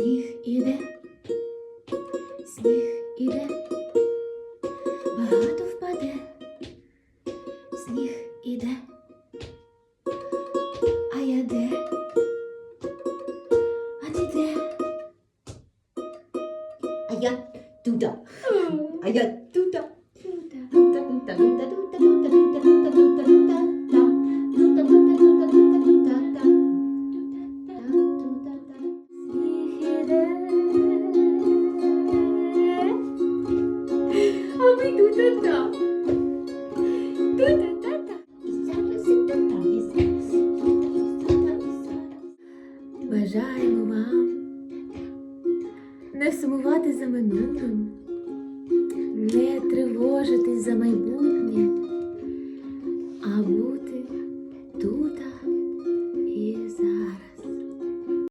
Сніг іде, сніг іде, багато впаде, сніг іде, а я де? А ти де? А я туда. А я туда. А ми тута-та. Тута-та-та. І зараз, і тута, і зараз, і тута, і зараз. Бажаємо вам не сумувати за минулим, не тривожитись за майбутнє, а бути